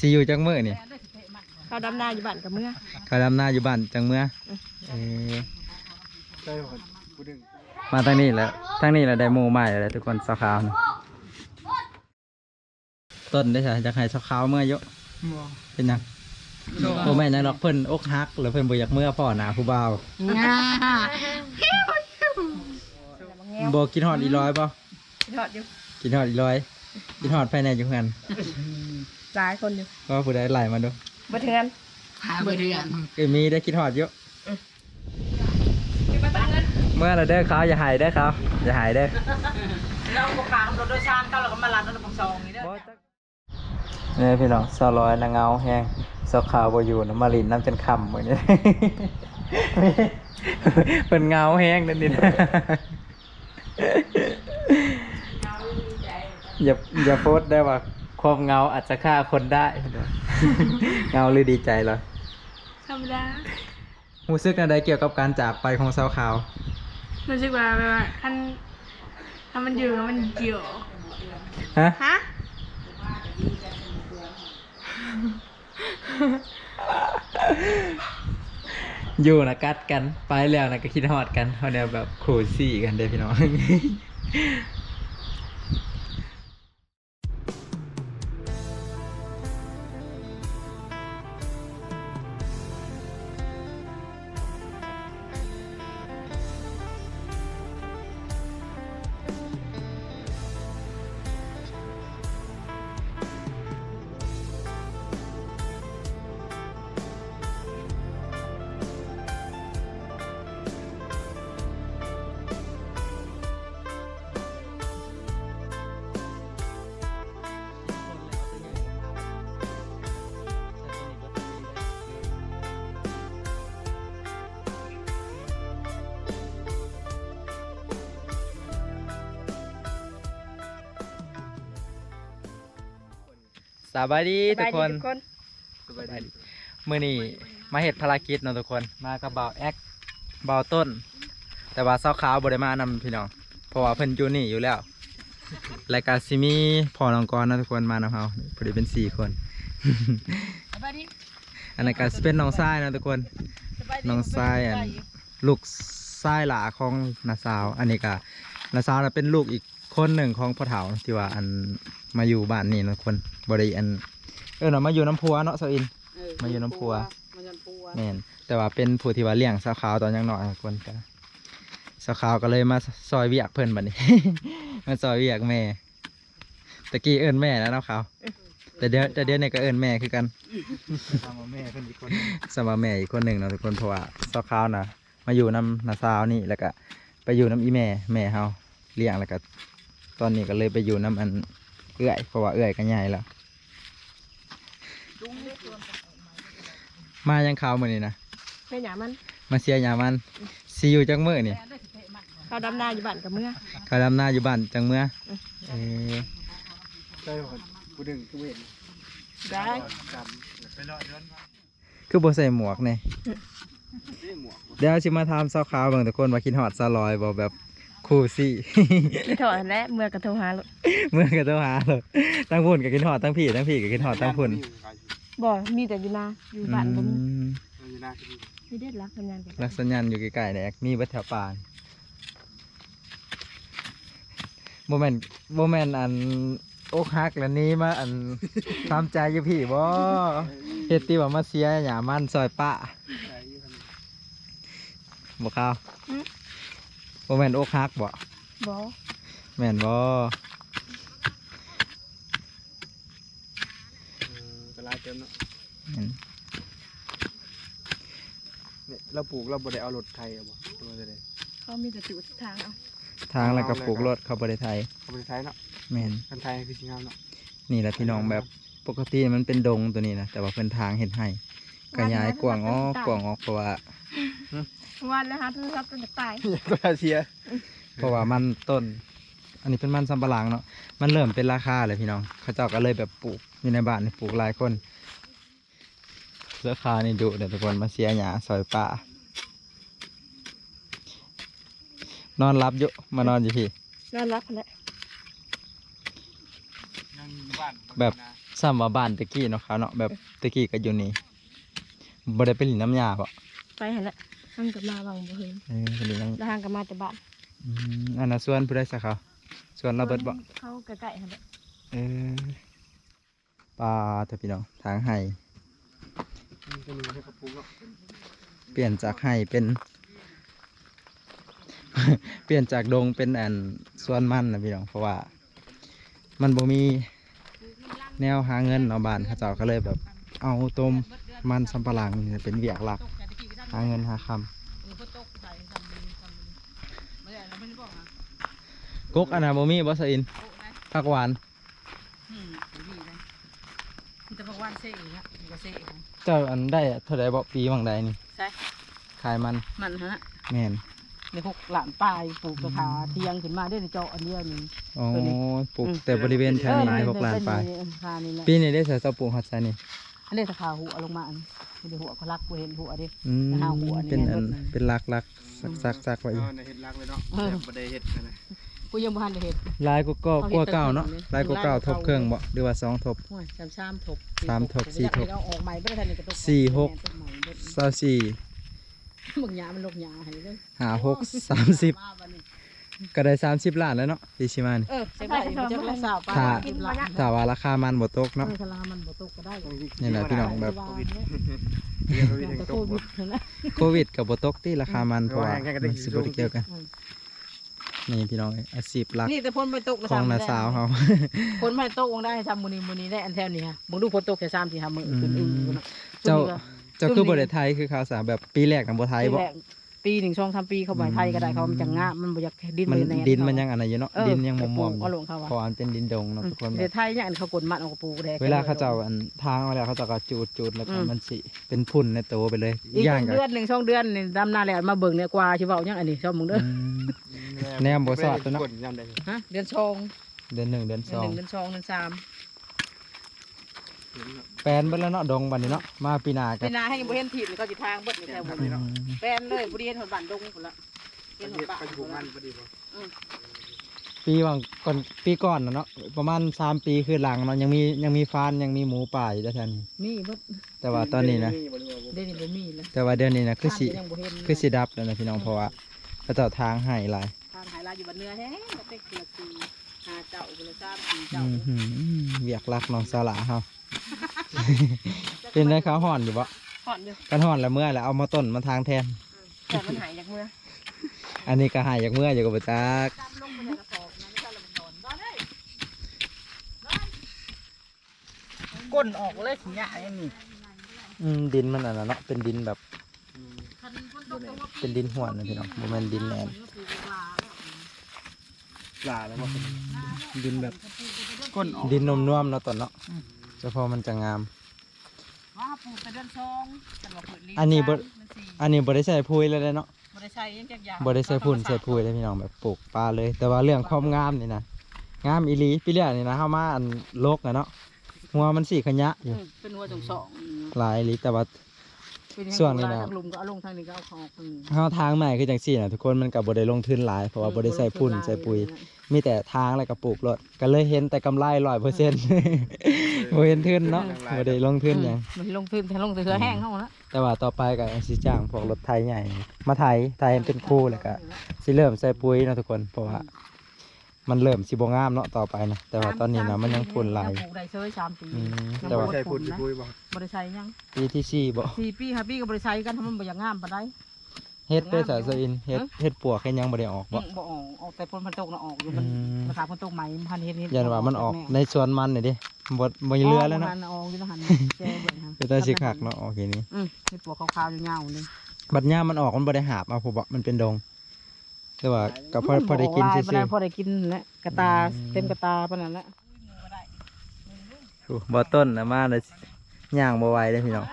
สิอยู่จังมื้อนี่เขาดำนาอยู่บ้านกับเมื่อเขาดำนาอยู่บ้านจังมื้อเออใช่คนผู้ดึงมาทางนี้แล้วทางนี้แล้วได้หมู่ใหม่แล้วทุกคนสาวขาวนะต้นได้ใช่จะให้สาวขาวเมื่อเยอะเป็นหยังโอ้แม่นยังดอกเพิ่นอกหักหรือเพิ่นบ่อยากเมื่อพ่อหนาผู้บ่าวง่าบ่กินฮอดอีร้อยป่ะทอดอยู่กินฮอดอีร้อยกินฮอดภายในอยู่กัน หลายคนอยู่ก็ผู้ใดไหลมาดูมาเทือนหาเบอร์เดือนเอ้ยมีได้กินฮอดเยอะเมื่อเราเด้อเขาอย่าหายเด้อเขาอย่าหายเด้อเราบุกขามรถโดยสารก็เราก็มาลัดรถบังซองนี่เด้อเนี่ยพี่น้องสาวร้อยนางเงาแห้งสาวขาวบ่อยู่นะมาลินน้ำจนคำเหมือนนี้เป็นเงาแห้งนั่นนี่นะอย่าอย่าโพสต์ได้ว่า ความเงาอาจจะฆ่าคนได้ เงาหรือดีใจเหรอธรรมดารู้สึกอะไรเกี่ยวกับการจากไปของสาวขาว รู้สึกว่าแบบว่าคันถ้ามันอยู่แล้วมันเกี่ยวฮะ ฮะอยู่นะกัดกันไปแล้วนะก็คิดฮอดกันเขาเนี่ยแบบโคซี่กันเด้อพี่น้อง สบายดีทุกคนสบายดีทุกคนสบายดีมื่อนี้มาเห็ดภารกิจเนาะทุกคนมากับบ่าวแอคบ่าวต้น แต่ว่าเศร้าขาวบริมานำพี่น้องเพราะว่าเพิ่นอยู่นี่อยู่แล้วรายการซิมีพอน้องกรเนาะทุกคนมานำเฮาพอดีเป็นสี่คนสบายดีอันนั้นก็สิเป็นน้องทรายเนาะทุกคนน้องทรายอันลูกทรายหลาของนาสาว อันนี้ก็นาสาวน่ะเป็นลูกอีกคนหนึ่งของพ่อเฒ่าที่ว่าอัน มาอยู่บ้านนี่เนาะทุกคนบริอันเออเนาะมาอยู่น้ำพัวเนาะสาวอิน มาอยู่น้ำพัว มาอยู่น้ำพัวแม่นแต่ว่าเป็นผู้ที่ว่าเลี้ยงสาวขาวตอนยังน้อยคนกันสาวขาวก็เลยมาซอยเวียกเพิ่นบัดนี้ มาซอยเวียกแม่ตะกี้เอิ้นแม่แล้วเนาะขาวแต่เดี๋ยวแต่เดี๋ยวนี้ก็เอิ้นแม่คือกันทำมาแม่เพิ่นอีกคนสำหรับแม่อีกคนหนึ่งเนาะทุกคนเพราะว่าสาวขาวนะมาอยู่น้ำนาสาวนี่แล้วก็ไปอยู่น้ำอีแม่แม่เฮาเลี้ยงแล้วก็ตอนนี้ก็เลยไปอยู่น้ำอัน เอื้อยเพราะว่าเอื้อยก็ใหญ่แล้วมายังขาวมือนี่นะไม่หยามันมาเสียยามันซีอยู่จังมือนี่เขาดำนาอยู่บ้านกับเมื่อเขาดำหน้าอยู่บ้านจังเมื่อเออใช่คนผู้ดึงผู้เห็นได้จำไปรอดเดินคือบ่ใส่หมวกเนี่ยนี่หมวกเดี๋ยวชิมาทำเศร้าขาวเบางทุกคนว่าคิดฮอดซาลอยบ่แบบ คูซี่คิดถอดและเมื่อกระทงหาลูกเมื่อก็ต้องหาเลยทั้งพุ่นก็คิดฮอดทั้งพี่ทั้งพี่ก็คิดฮอดทั้งพุ่นบ่มีแต่อยู่นาอยู่บ้านบ่มีอืมอยู่หน้าที่มีเด็ดรักทำงานกันลักษณะอยู่ใกล้ๆเนี่ยมีเบัดแถวป่านโมเมนโมเมนอันอกหักแล้วนี้มาอันตามใจอยู่พี่บ่เฮ็ดตีว่ามาเสียหยามันซอยปะใช่อยู่ทำบ่ข้าว โมเมนอกหักบ่บ่แม่นบ่เออกระลายเต็มเนาะแม่นเนี่ยเราปลูกเราบ่ได้เอารถไทยเอาบ่ตัวจะได้เขามีแต่ติวทางเอาทางแล้วก็ปลูกรถเข้าบ่ได้ไทยเขาบ่ได้ไทยเนาะแม่นคันไทยคือสิงามเนาะนี่แหละพี่น้องแบบปกติมันเป็นดงตัวนี้นะแต่ว่าเพิ่นทางเฮ็ดให้ ขยายกว้างออกกว้างออกเพราะว่าวันแล้วฮะโทรศัพท์จนจะตายตัวเชียเพราะว่ามันต้น อันนี้เป็นมันสำปะหลังเนาะมันเริ่มเป็นราคาเลยพี่น้อง เขาเจ้าก็เลยแบบปลูกอยู่ในบ้านนี่ปลูกหลายคนเสื้อคานี่ดุเดี๋ยวทุกคนมาเสียหยาซอยป่านอนรับอยู่มานอนอยู่พี่นอนรับแล้วยังอยู่บ้านแบบซ้ำว่าบ้านตะกี้เนาะครับเนาะแบบตะกี้ก็อยู่นี่ บ่ได้ไปหลินน้ำยาบ่ไปเห็นละท่านกับมาบางบ่เห็นเออไปหลินน้ำแล้วทางกับมาแต่บ้านอืมอันน่ะส่วนผู้ใดสักเขาส่วนเราเบิดบ่เข้าใกล้ๆหั่นแหละเออปลาเถอะพี่น้องทางไห้มันจะมีให้กระปุกเนาะเปลี่ยนจากไห้เป็น เปลี่ยนจากดงเป็นอันส่วนมันนะพี่น้องเพราะว่า มันบ่มีแนวหาเงินเนาะบ้านเขาเจ้าก็เลยแบบ เอาต้มมันสำปะหลังนี่เป็นเวียกหลักหาเงินหาคำกกอันน่ะบ่มีบ่สะอินผักหวานจะบอกวันเซ่ฮะก็เซ่เจ้าอันได้เท่าใดบ่ปีบางใดนี่ใช่ขายมันมันฮะแม่นในพวกหลานปลายปลูกกระถาเทียงขึ้นมาได้ในเจาะอันเดียวนี่อ๋อตัวนี้ปลูกแต่บริเวณแถวนี้ในพวกลานปลายคานี่แหละปีนี้ได้ใส่เสาปลูกฮอดไซนี่ อันนี้สาขาหัวลงมาอันไม่ได้หัวเขารักกูเห็นหัวดิอืมหาหัวนี่เป็นอันรถนี่เป็นลักลักซักซักซักไว้อยู่เอาในเห็ดรักเลยเนาะเออแบบบ่ได้เห็ดนะนะกูยังบ่ทันได้เห็น ลายก็ก็เขากเฮ็ลัวดเก่าเนาะแต่ลายก็เก่าลายก็ทบเก่าเครื่องบ่หรือว่าสองทบ โอ้ยสามสามถบสามถบสี่ถบเอาออกใหม่ไม่ได้ทันในกระตุกสี่หก เศร้าสี่มึงหยามันลกหยาให้เลยหาหกสามสิบ มาบัดนี้ ก็ได้สามสิบล้านแล้วเนาะดิชิมานี่เออใช่ไหมมันจะรักษาไปถ้ากินละถ้าว่าราคามันบ่ตกเนาะเนาะคลามันบ่ตกก็ได้นี่แหละพี่น้องแบบวางเนี่ยเรียนรู้อยากแห่งจะตโคกวิบ่ดนะโควิดกับบ่ตกที่ราคามันเพราะว่าแข่งกันได้มันสิบ่ได้เกี่ยวกันอืมนี่พี่น้องอาชีพหลักนี่แต่พ้นไม่ตกของน้าสาวเฮาพ้นไม่ตกวงได้ทำมือนี้มือนี้ได้อันแถวนี้ฮะมึงดูพ้นตกแค่สามสี่ห้ามือขึ้นอือึ้มงอยู่นะเจ้าช่วงนี้ก็เจ้าคือบ่ได้ไทยคือข่าวสารแบบปีแรกนำบ่ไทยบ่ ปีแรกปีหนึ่งช่องทำปีเข้าไปไทยก็ได้เขามันจะงามันบ่อยากดินมันแดินมันยังอันไหนอยู่เนาะเออดินยังมไปอปลูมกๆอเอายู่ลงเขาว่าเพราะว่ามันเป็นดินดงเนาะทุกคนแบเดี๋ยบวไทยเนี่ยอันเขากดมัดเอากระปูแดงเวลาเขาเจ้าอันทางเวลาเขาเจ้าก็จูดจูดแล้วก็อืมมันสิเป็นพุ่นในตัวไปเลยอีกย่างกัเดือนหนึ่งช่องเดือนนี่ดำนาแล้วมาเบิ่งเนี่ยกว่าชิเว้ายังอันนี้ชอบมึงเด้อแนมบ่สอดตัวเนาะกดยำได้ฮะเดือนชองเดือนหนึ่งเดือนเดืสอนอหงนึ่งเดือนชองเดือนสาม แปลนไปแล้วเนาะดงบัดนี้เนาะมาปีหน้ากัเป็นนาให้บ่เห็นผิดเขาสิทางเบิดนี่แถวบนนี่เนาะแปลนเลยบ่ได้เห็นหนบ้านดงพุ่นละเห็เห็นดหนบ้านไปปลูกมันพอดีบ่ปีว่างก่อนปีก่อนน่ะเนาะประมาณสามปีคือหลังเนาะยังมียังมีฟานยังมีหมูป่าอยู่ด้วยกันมีเบิดแต่ว่าตอนนี้นะบ่รู้ว่าบ่เดี๋ยวนี้บ่มีเลยแต่ว่าเดือนนี้นะคือสิบ้านก็ยังบ่เห็นคือสิดับแล้วนะพี่น้องเพราะว่าเขาเจ้าทางให้หลาย ทางหายลายอยู่บนเนื้อแห้งก็เต็กเกลือสีหา เจ้าบุรสามสี่เจ้าอือหือเวียกรักน้องสลาเฮา เป็นได้ข้าวห่อนอยู่บ่ก่อนเด้อกันห่อนแล้วเมื่อแล้วเอามาต้นมาทางแทน แต่มันหายจากเมื่ออันนี้ก็หายจากเมื่ออยู่กับประจักก้นออกเลยขี้หยาอย่างนี้อืมดินมันอันนั้นเนาะเป็นดินแบบเป็นดินห่วนนะพี่น้องบ่แม่นดินแหนน หลาแล้วบ่ดินแบบก้นออกดินนมน่วมๆเนาะต้นเนาะเฉพาะมันจะงาม ว่าปลูกแต่เดือนสองแต่ว่าเปิดลิ้อันนี้บ่ มันสี่อันนี้บ่ได้ใส่ปุ๋ยเลยเนาะบ่ได้ใช้ยังจักอย่างบ่ได้ใส่พุ่นใส่ปุ๋ยเลยพี่น้องแบบปลูกปลาเลย แต่ว่าเรื่องความงามนี่นะงามอีหลีพี่เลี้ยนี่นะเฮามาอันโลกอะเนาะหัวมันสีขะยะออืยู่มเป็นหัวสองสองอืมหลายอีหลีแต่ว่า เป็นอย่างส่วนนี้นะ ทางลุมก็เอาลงทางนี้ก็เอาของออกอืมเฮาทางใหม่คือจังซี่น่ะทุกคนมันก็บ่ได้ลงทุนหลายเพราะว่าบ่ได้ใส่พุ่นใส่ปุ๋ย มีแต่ทางแล้วก็ปลูกรถก็เลยเห็นแต่กำไรร้อยเปอร์เซ็นต์บ่เห็นทุนเนาะบ่ได้ลงทุนหยัง มันลงทุนแต่ลงแต่เถือแห้งเข้าแล้วแต่ว่าต่อไปก็สิจ้างพวกรถไถใหญ่ มาไถไถให้เป็นคู่แล้วก็สิเริ่มใส่ปุ๋ยเนาะทุกคนเพราะว่า มันเริ่มสิบ่งามเนาะต่อไปนะแต่ว่าตอนนี้นะมันยังพุ่นหลาย ปลูกได้เซยสามปีอืมยังแต่ว่าบ่ใช่ได้พูดผลนะคุยบ่บริษัทยังปีที่สี่บ่สี่ปีห้าปีก็บริษัทกันทำมันบ่อยากงามปานใด เฮ็ดด้วยสายสอินเฮ็ดเฮ็ดปวกเฮ็ดหยังบ่ได้ออกบ่บ่ บ่ออกออกแต่พนพันตกน่ะออกอยู่อืมันมราคาพันตกใหม่พันเฮ็ดเฮ็ดยันว่ามันออกในสวนมันนี่ดิบ่บ่เหลือแล้วเนาะออกอยู่นะหันแจ้เบิ่งหั่นเป็นตาสิคักเนาะออกทีนี้อืมเฮ็ดปวกขาวๆยาวๆนี่บัดยามมันออกมันบ่ได้หาบเอาผู้บ่มันเป็นดง แต่ว่าก็พอพอได้กินบ่ซื่ลายอพอได้กินแหละกระตาอืมเต็มกระตาปานนั้นแหละๆโอ้บ่ต้นน่ะมาน่ะย่างบ่ไหวเด้อพี่น้อง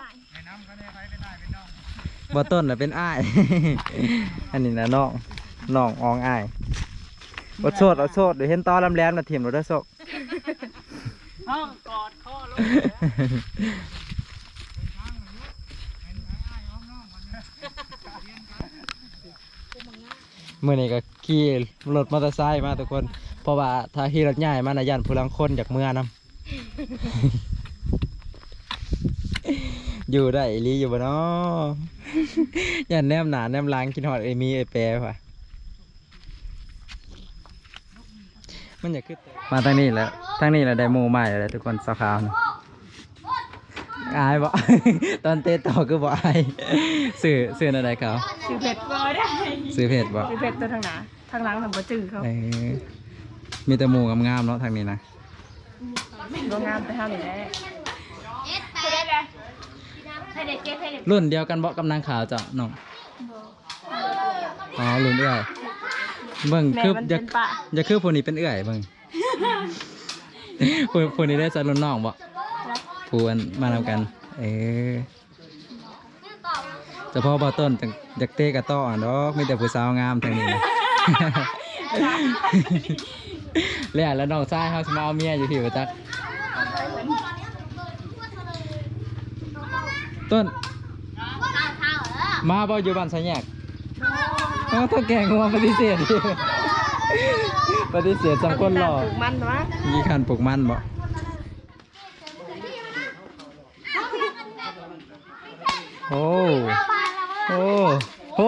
บ่ต้นน่ะเป็นอ้าย อันนี้น่ะน้องน้องอองอ้ายบ่โสดเอาโสดเดี๋ยวเห็นตอลำแหลมน่ะถิ่มรถเด้อโซกห้องกอดคอลง เมื่อนี้ก็ขี่รถมอเตอร์ไซค์มาทุกคน เพราะว่าถ้าขี่รถใหญ่มานะยันพลังคนจากเมื่อนำ อยู่ได้ลีอยู่บ่เนาะยันแนมหนาแนมล้างกินหอดไอมีไอแปรว่ะมันอยากขึ้นมาทางนี้แล้วทางนี้แหละได้หมูใหม่แล้วทุกคนสาวขาวนะ อายบ่ ตอนเตะต่อคือบ่อายสื่อสื่ออะไรเขาชื่อเผ็ดบ่ได้สื่อเพจบ่ชื่อเผ็ดตัวทางหนาทางหลังทำบ่จื้อเขาเออมีแต่หมูงามๆเนาะทางนี้นะบ่งามไปเท่านี้แหละรุ่นเดียวกันบ่กำนางขาวเจ้าน้องอ๋อรุ่นเอื้อยเบิ่งแม่คือมันอยาเป็กนปะอย่าคือผู้นี้เป็นเอื้อยเบิ่งผู้ผู้นี้ได้สรุ่นน้องบ่ ผู้อันมานำกัน เออเฉพาะบ่ต้นจังอยากเตะกะต้อดอกมีแต่ผู้สาวงามทางนี้ แล้วแล้วน้องชายเฮาสิมาเอาเมียอยู่ที่บ่จักต้น มาบ่อยู่บ้านไสแยกเอ้าต้องแกงงัวปฏิเสธอยู่ปฏิเสธสองคนหล่อปลูกมันวะยี่ขันปลูกมันบ่ โอ้โอ้โอ้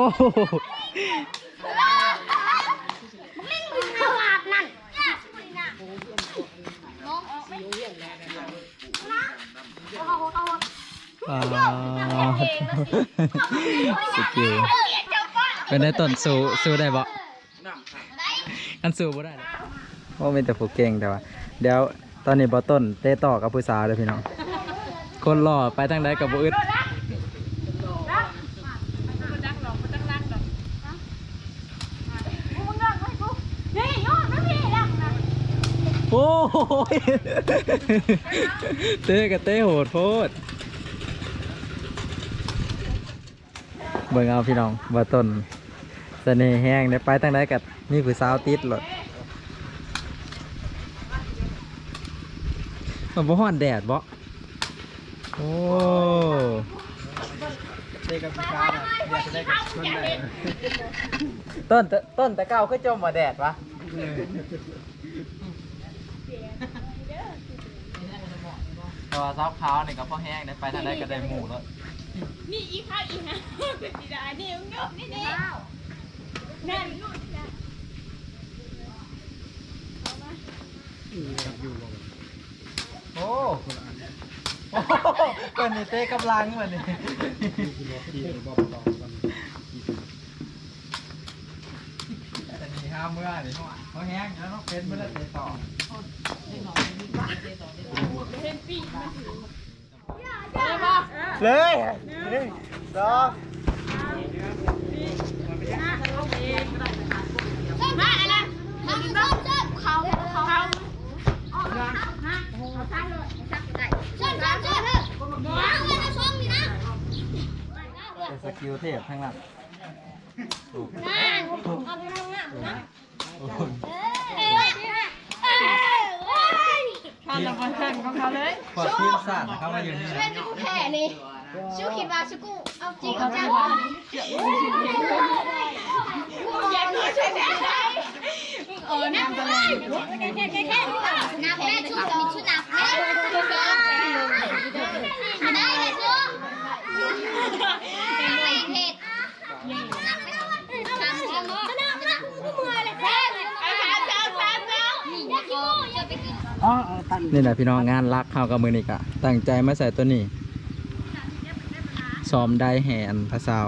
อ่าสกิลเป็นได้ต้นสู้สู้ได้บ่กันสู้บ่ได้เลยว่าเป็นแต่ผู้เก่งแต่ว่า เดี๋ยวตอนนี้บอต้นเตะต่อกับผู้สาวเลยพี่น้อง คนหล่อไปทางใดกับบุอึด โอ้ยเตะกับเตะโหดโพดเบิ่งเอาพี่น้องบอต้นเสน่ห์แห้งเดี๋ยวไปทางใดกับนี่ผู้สาวติดหลดมันบ่ฮ้อนแดดบ่โอ้เต้กับคนต้นแต่ต้นแต่เก้าคือจมมาแดดวะ ตัวซับขาวนี่ก็พอแห้งได้ไปทางใดก็ได้หมูแล้วนี่อีข้าอีฮะเป็นสีดานี่มึงดูนี่นี่นั่นโอ้โอ้เปิดนี่เต้กำลังเหมือนนี่แต่นี่ห้าเมื่อนี่เพราะแห้งแล้วต้องเป็นเมื่อไรเตะต่อ เลยหนึ่งสองมาอะไรมากินต้มเจ้าเขาเขาเขาเชิญเชิญเชิญเถอะมาเงินมาชมนี่นะเป็นสกิลเทพทั้งนั้นนั่นเอาไปทำงานนะเอ้ยเอ้ย ทานละบอลแข่งของเขาเลยพอทีมสาดเข้ามาอยู่นี่เป็นกูแค่นี่ชูคิดว่าชูกูเอาจริงเอาจังอยากรู้ใช่ไหมเออนับเลยแค่แค่แค่นับแม่ชุดมีชุดนับแม่ได้เลยชูไปเห็ดนับไม่ทำทำทำนับนับกูมือเลยแค่เอาทำทำทำแล้วนี่อยากกินอยากไปกิน อ๋อเอาตันนี่แหละพี่น้องงานรักเข้ากับมือนี่กะตั้งใจมาใส่ตัวนี้ซ้อมได้แห่อันพระสาว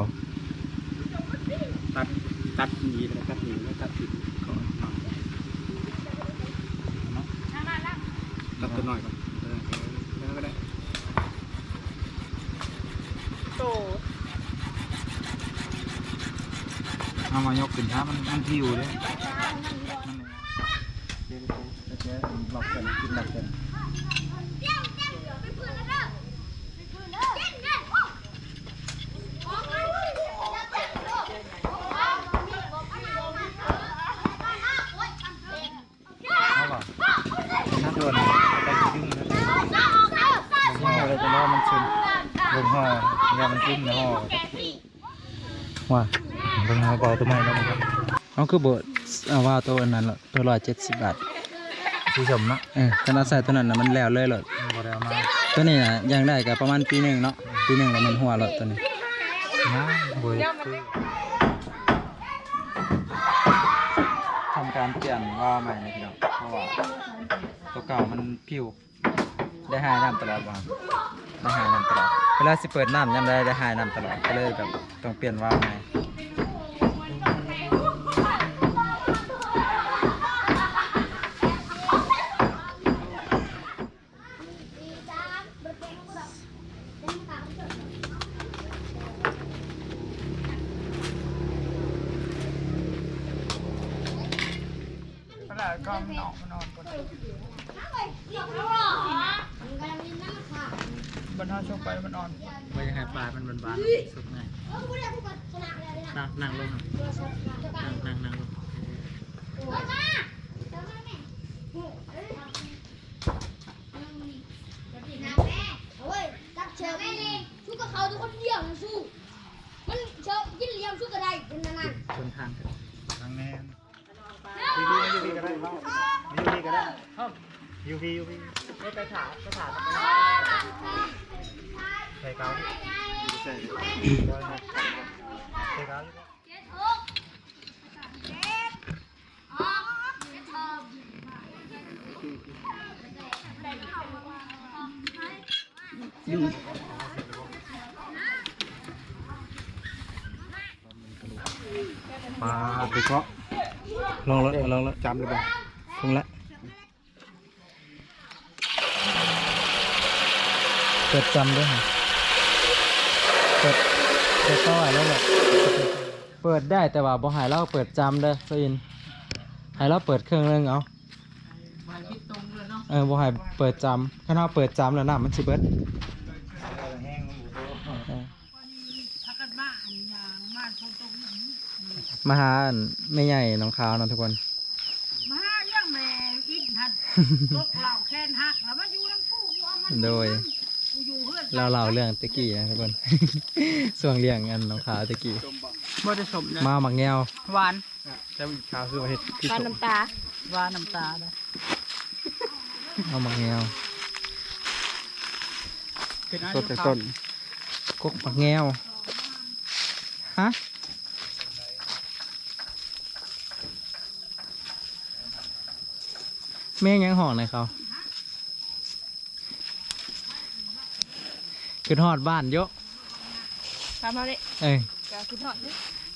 ตัดตัดหนีแล้วตัดหนีแล้วตัดผิดก่อนเอาตัดตัวหน่อยก่อนเออแล้วก็ได้โตเอามายกขึ้นครับมันมันพิวเลยหลอกกันกินหลอกกัน เอาหรอน่าโดนได้ขึ้นนะห่อเลยจะรอมันซึมลงห่อยามันซึมในห่อ ว่าลงห่อปล่อยตัวใหม่แล้วนะครับเอาคือโบดเอาว่าตัวอันนั้นละตัวร้อยเจ็ดสิบบาทผู้ชมนะเออถ้าเราใส่ตัวนั้นนะมันแล้วเลยเหรอบ่ได้เอามาตัวนี้นะยังได้กับประมาณปีหนึ่งเนาะปีหนึ่งแล้วมันหัวรถตัวนี้นะบุยทำการเปลี่ยนว่าใหม่นะพี่น้องเพราะว่าตัวเก่ามันผิวได้หายน้ำตลอดว่ะได้หายน้ำตลอด เวลาสิเปิดน้ำยังได้ได้หายน้ำตลอดก็เลยแบบต้องเปลี่ยนว่าใหม่ บนห้องชกไปมันอ่อน ไม่ให้ปลามันบานๆสุกง่ายนั่งนั่งลงนั่งนั่งนั่งลง สู้กับเขาทุกคนเลี้ยงสู้ มันเชากินเลี้ยงสู้ก็ได้เป็นนาน ชนทางกัน ทางแน่ยูพียูพีก็ได้บ้างยูพีก็ได้ ยูพียูพีไม่ไปถามไปถามใส่เกาใส่ใส่เกาปลาไปเคาะลงรถลงรถจำเลยป่ะลงละ เปิดจำด้วยเหรอเปิดเปิดต่อแล้วแหละเปิดได้แต่ว่าบ่ใหายเราเปิดจำเด้อซอินใหายเราเปิดเครื่องนึงเอาไปพิษตรงเลยเนาะเออบ่ใหายเปิดจำข้างนอกเปิดจำแล้วน้ำมันสิเบิดแห้งเออพักกันบ้านอย่างบ้านพงตรงนี้มาหาอันแม่ใหญ่น้องขาวเนาะทุกคนมาเรื่องแม่อินหัดลกเหล่าแคนหักแล้วมาอยู่น้ำผู้กูเอามันโดยกูอยู่ เพื่อนเราเล่าเรื่องตะกี้นะทุกคน ส่วงเลี้ยงอันน้องขาวตะกี้บ่ได้สมนะมาหมักแงวหวานจะมีข้าวคือเห็ดคือปลาน้ำตาหวานน้ำตาเลยเอาหมักแงวสดจากต้นกกหมักแงวฮะแม่งยังห่องเลยเขา ขึ้นหอดบ้านเยอะทำมาเลยเอ้ยกาคิดหอดดิ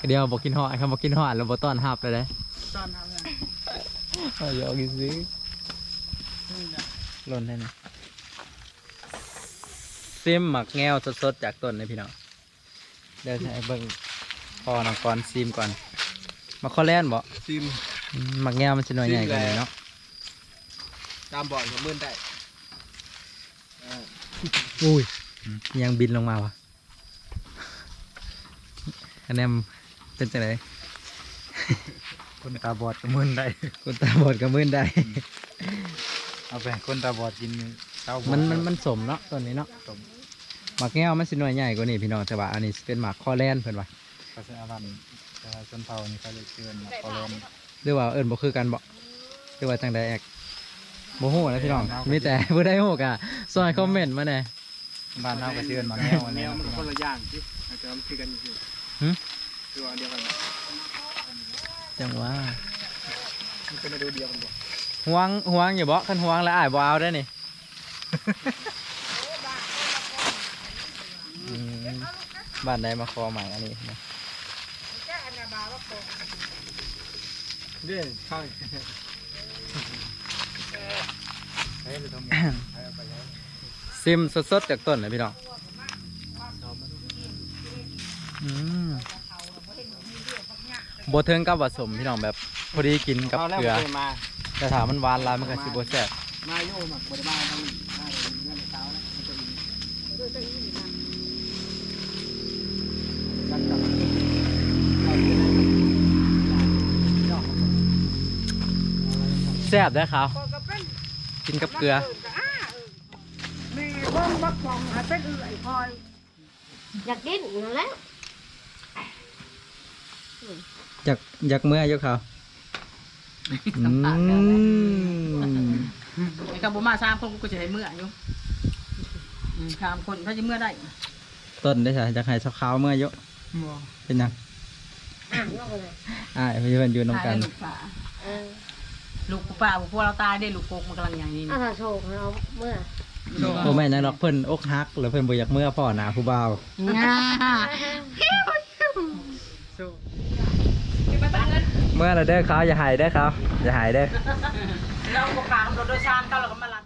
เดี๋ยวบอกกินหอดครับบอกกินหอดแล้วบอกต้อนหับเลยเด้ตอนทำเนี่ยเอาเดี๋ยวกินซื้อหล่นได้ไหมซิมหมักแงวสดๆจากต้นเลยพี่น้องเดี๋ยวจะให้เบิ่งพอน้องก่อนซิมก่อนมาข้อแล่นบ่ซิมอืมหมักแงวมันจะหน่วยใหญ่กว่านี้เนาะตามบ่อยกับมื่นได้อุ้ย ยังบินลงมาวะอันนี้มันเป็นจังไดคนตาบอดกับมื่นได้ คนตาบอดก็มื่นได้ เอาไปคนตาบอดกินเต้ามันมันมันสมเนาะต้นนี้เนาะหมักแงวมันสิหน่วยใหญ่กว่านี้พี่น้องแต่ว่าอันนี้สิเป็นหมักข้อแล่นเพิ่นว่าภาษาอาวันภาษาชนเผ่านี่เขาเลยเชิญมาเขาเล่นหรือว่าเอิ้นบ่คือกันบ่หรือว่าจังใดแอกบ่ฮู้นะพี่น้องมีแต่ผู้ใดฮู้ก็ซอยคอมเมนต์มาแหน่ บ้านเฮาก็เชิญมาแนวแนวมันคนละอย่างที่แต่มันคือกันอยู่หึคืออันเดียวกันจังว่ามันเป็นฤดูเดียวกันบ่ห่วงห่วงอยู่บ่คันห่วงแล้วอ้ายบ่เอาได้อนี่อืมบ้านใดมาขอใหม่อันนี้นะเด้ข้างเฮ้ยไปทำไงไปเอาไปแล้ว ซิมสดๆจากต้นเลยพี่น้องอืมบ่เทิงกับผสมพี่น้องแบบพอดีกินกับเอาแล้วเกลือบ่ได้มาแต่ถามมันหวานหลายมันก็สิบ่แซ่บมาโยมอะบริบาลทำได้เลยเงินเช้าแล้วมันจะอินกันกับเราจะได้แซ่บได้อครับกินกับเกลือแม่ เบิ่งบักฟองหาเป็นเอื่อยคอย อยากกินนั่นแหละอยากอยากเมื่อยอยู่เขาอืมไอ้คำบ่มาสามคนกูก็จะให้เมื่ออยู่อืมสามคนเขาจะเมื่อได้ต้นได้ใช่จะให้ขาวๆเมื่อเยอะเป็นหยังอ่าเพื่อนอยู่น้ำกัน ลูกป่าลูกป่าพวกเราตายได้ลูกโกกมันกำลังอย่างนี้อ่าโชว์เราเมื่อ โอ้แม่นยังดอกเพิ่นอกหักหรือเพิ่นบ่อยากเมื่อพ่อหนาผู้บ่าวง่าเมื่อเราเด้อเขาอย่าหายเด้อเขาอย่าหายเด้อเราโกกลางรถโดยสารก็เราก็มาลัด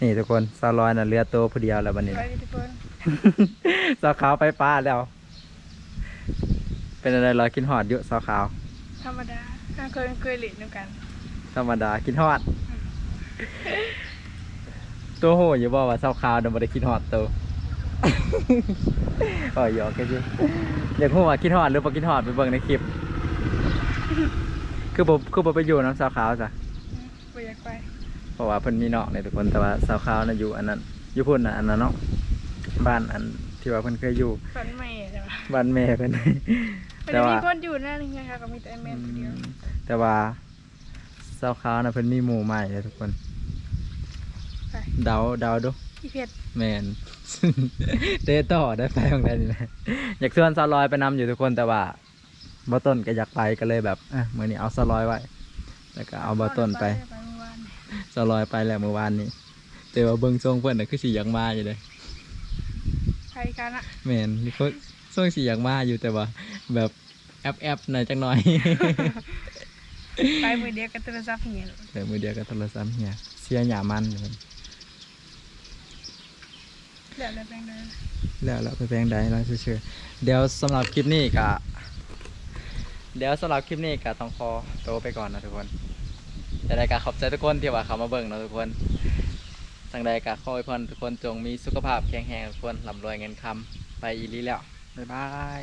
นี่ทุกคนสาวลอยน่ะเรือตัวผู้เดียวแล้วบัดนี้ไปทุกคนสาวขาวไปป้าแล้ว เป็นอะไรรอยกินหอดอยู่สาวขาว ธรรมดาเราเคยเคยเล่นด้วยกัน ธรรมดากินหอด ตัวโหอยู่บ่ว่าสาวขาวเดี๋ยวบ่ได้กินหอดตัว อ๋อหยอกกันจิอยากฮู้ว่ากินหอดหรือบ่กินหอดไปเบิ่งในคลิป คือบ่คือบ่ไปอยู่น้ำสาวขาวจ้ะไปอยากไปเพราะว่าเพิ่นมีนอกในทุกคนแต่ว่าสาวขาวน่ะอยู่อันนั้นอยู่พุ่นน่ะอันนั้นเนาะบ้านอันที่ว่าเพิ่นเคยอยู่ฝันไม่ใช่ปะบ้านแม่เพิ่น มันแต่จะว่า มีคนอยู่นั่นยังค่ะก็มีแต่ไอ้แมนคนเดียวแต่ว่าสาวขาวน่ะเพิ่นมีหมู่ใหม่เลยทุกคนไป เดาเดาดูพี่เพชรแมนเตะต่อได้ไปของนั้นนี่นะอยากชวนสาวลอยไปนำอยู่ทุกคนแต่ว่าบ่ต้นก็อยากไปก็เลยแบบอะมื้อนี้เอาสาวลอยไว้ แล้วก็เอาบ่ต้นไปไปเมื่อวานสลอยไปแล้วเมื่อวานนี้ แต่ว่าเบิ่งทรงเพิ่นน่ะคือสิอยากมาอยู่เลยไปกันอะแม่นนี่เพิ่นทรงสิอยากมาอยู่แต่ว่า แบบแอปแอปหน่อยจังหน่อยไปมือเดียวกับโทรศัพท์เหี่ยแต่มือเดียวกับโทรศัพท์เนี่ยเสียหยามันอยู่ เดี๋ยวเราไปเดินแล้วแล้วไปแปลงใดแล้วเชื่อเดี๋ยวสำหรับคลิปนี้ก็เดี๋ยวสำหรับคลิปนี้ก็ต้องขอตัวไปก่อนนะทุกคนแต่ใดก็ขอบใจทุกคนที่ว่าเขามาเบิ่งเนาะทุกคนสังใดก็ขอให้พรทุกคนจงมีสุขภาพแข็งแรงทุกคนร่ำรวยเงินคำไปอีลีแล้วบ๊ายบาย